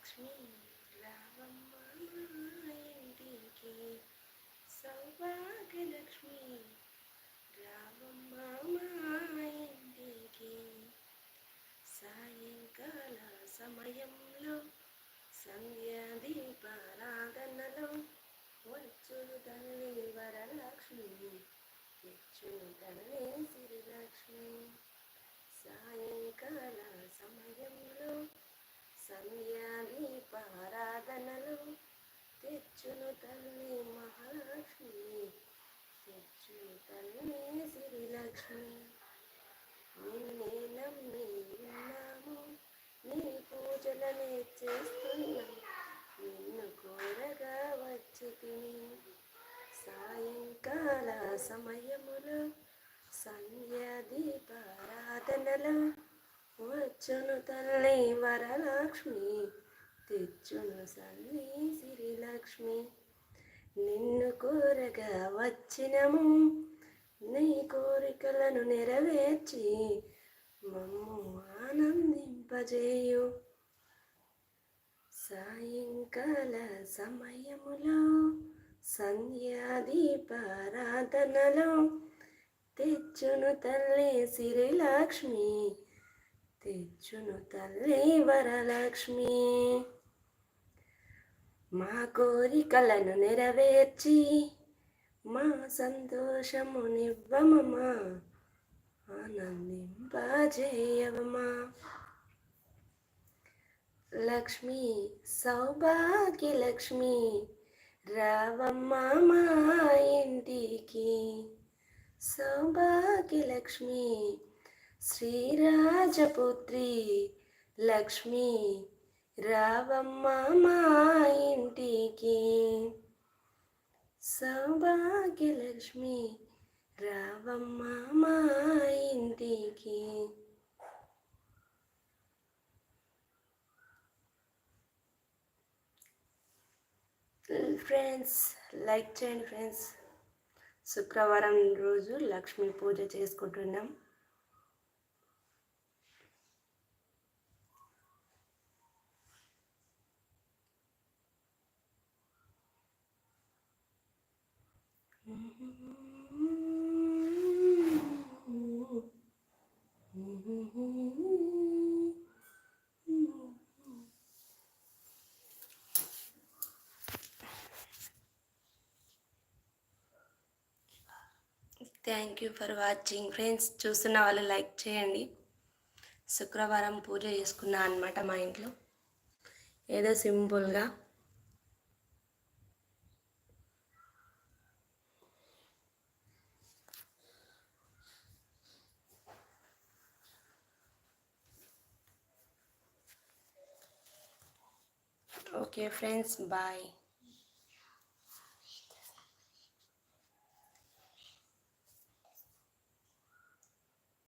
లక్ష్మి రావమ్మ ఇంటికి సౌభాగ్యలక్ష్మి రావమ్మ మా ఇంటికి సాయంకాల సమయంలో సంధ్యా దీపారాధనలో వచ్చును తల్లి వరలక్ష్మి తెచ్చును తల్లి శ్రీలక్ష్మి సాయం సమయంలో సంధ్యా దీపారాధనలో తెచ్చును తల్లి మహాలక్ష్మి తెచ్చును తల్లి శ్రీలక్ష్మి. నిన్నే నమ్మి ఉన్నాము నీ పూజలనే చేస్తున్నాం. నిన్ను కోరగా వచ్చి తిని సాయంకాల సమయములో సంధ్యా వచ్చును తల్లి వరలక్ష్మి తెచ్చును సల్లి సిరిలక్ష్మి కోరగా వచ్చినము. నీ కోరికలను నెరవేర్చి మమ్ము ఆనందింపజేయు. సాయంకాల సమయములో సంధ్యాదీపారాధనలో తెచ్చును తల్లి సిరిలక్ష్మి తెచ్చును తల్లి వరలక్ష్మి. మా కోరికలను నెరవేర్చి మా సంతోషము నివ్వమమా ఆనందింపజేయవమా లక్ష్మి సౌభాగ్య లక్ష్మి రావమ్మ మా ఇంటికి. సౌభాగ్య లక్ష్మి శ్రీరాజపుత్రి లక్ష్మి రావమ్మ మా ఇంటికి. సౌభాగ్యలక్ష్మి రావమ్మ మా ఇంటికి. ఫ్రెండ్స్ లైక్ చేయండి ఫ్రెండ్స్. శుక్రవారం రోజు లక్ష్మీ పూజ చేసుకుంటున్నాం. Thank you for watching friends చూస్తున్న వాళ్ళు లైక్ చేయండి. శుక్రవారం పూజ చేసుకున్నా అనమాట మా ఇంట్లో. ఏదో సింపుల్గా okay friends bye.